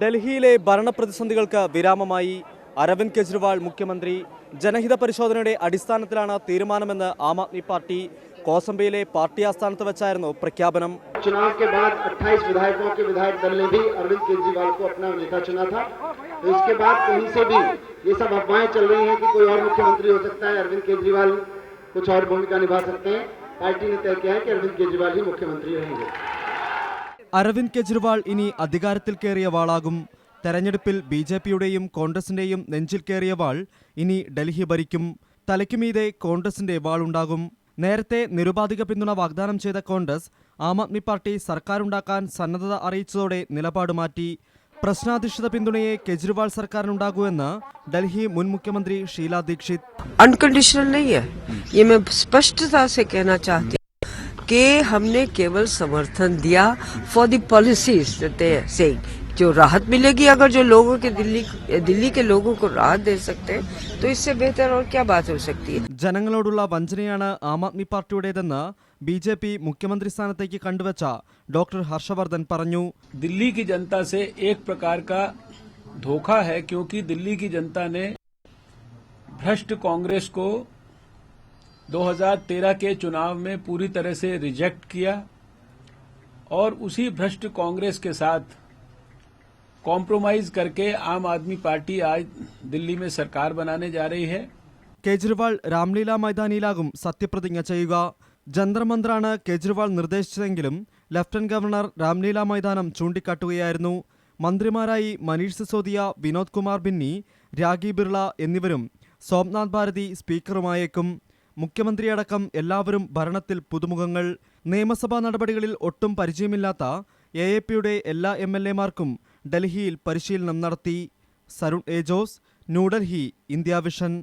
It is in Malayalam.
ഡൽഹിയിലെ ഭരണപ്രതിസന്ധികൾക്ക് വിരാമമായി അരവിന്ദ് കെജ്രിവാൾ മുഖ്യമന്ത്രി ജനഹിത പരിശോധനയുടെ അടിസ്ഥാനത്തിലാണ് തീരുമാനമെന്ന് आम आदमी पार्टी കോസംബയിലെ पार्टी आस्थान വെച്ചായിരുന്നു പ്രഖ്യാപനം चुनाव के बाद 28 विधायकों के विधायक दल ने भी अरविंद केजरीवाल को अपना नेता चुना था तो इसके बाद कहीं से भी ये सब अफवाहें चल रही हैं कि कोई और मुख्यमंत्री हो सकता है अरविंद केजरीवाल कुछ और भूमिका निभा सकते हैं पार्टी ने तय किया है कि अरविंद केजरीवाल ही मुख्यमंत्री रहेंगे അരവിന്ദ് കെജ്രിവാൾ ഇനി അധികാരത്തിൽ കയറിയ വാളാകും തെരഞ്ഞെടുപ്പിൽ ബി ജെ പിയുടെയും കോൺഗ്രസിന്റെയും നെഞ്ചിൽ കയറിയ വാൾ ഇനി ഡൽഹി ഭരിക്കും തലയ്ക്കുമീതെ കോൺഗ്രസിന്റെ വാളുണ്ടാകും നേരത്തെ നിരുപാധിക പിന്തുണ വാഗ്ദാനം ചെയ്ത കോൺഗ്രസ് ആം ആദ്മി പാർട്ടി സർക്കാരുണ്ടാക്കാൻ സന്നദ്ധത അറിയിച്ചതോടെ നിലപാട് മാറ്റി പ്രശ്നാധിഷ്ഠിത പിന്തുണയെ കെജ്രിവാൾ സർക്കാരിനുണ്ടാകൂവെന്ന് ഡൽഹി മുൻ മുഖ്യമന്ത്രി ഷീല ദീക്ഷിത് അൺകണ്ടീഷണൽ के हमने केवल समर्थन दिया for the policies that they are saying जो राहत मिलेगी अगर जो लोगों के दिल्ली दिल्ली के लोगों को राहत दे सकते तो इससे बेहतर और क्या बात हो सकती है जनங்களோடுള്ള വഞ്ചനയാണ് ആമാഗ്നി പാർട്ടിഓടേദെന്ന ബിജെപി മുഖ്യമന്ത്രിസ്ഥാനത്തേക്കി കണ്ടുവെച്ച ഡോക്ടർ ഹർഷവർധൻ പറഞ്ഞു ദില്ലി കി ജനതാ സേ ഏക പ്രകാർ കാ ധോഖാ ഹേ ക്യോങ്കി ദില്ലി കി ജനതാ നേ भ्रष्ट കോൺഗ്രസ് കോ 2013 के चुनाव में पूरी तरह से रिजेक्ट किया और उसी भ्रष्ट कांग्रेस के साथ कॉम्प्रोमाइज करके आम आदमी पार्टी आज दिल्ली में सरकार बनाने जा रही है केजरीवा रामलीला मैदान सत्यप्रतिज्ञ चयुग जंतर मंत्रान केजरीवा निर्देश लफ्टन गवर्ण रामलीला मैदान चूं का मंत्री मनीष सिसोदिया विनोद कुमार बिन्नी रागी बिर्ल सोमनाथ भारति स्पीकर മുഖ്യമന്ത്രിയടക്കം എല്ലാവരും ഭരണത്തിൽ പുതുമുഖങ്ങൾ നിയമസഭാ നടപടികളിൽ ഒട്ടും പരിചയമില്ലാത്ത എ എ പിയുടെ എല്ലാ എം എൽ എമാർക്കും ഡൽഹിയിൽ പരിശീലനം നടത്തി Sarun A Jose New Delhi India Vision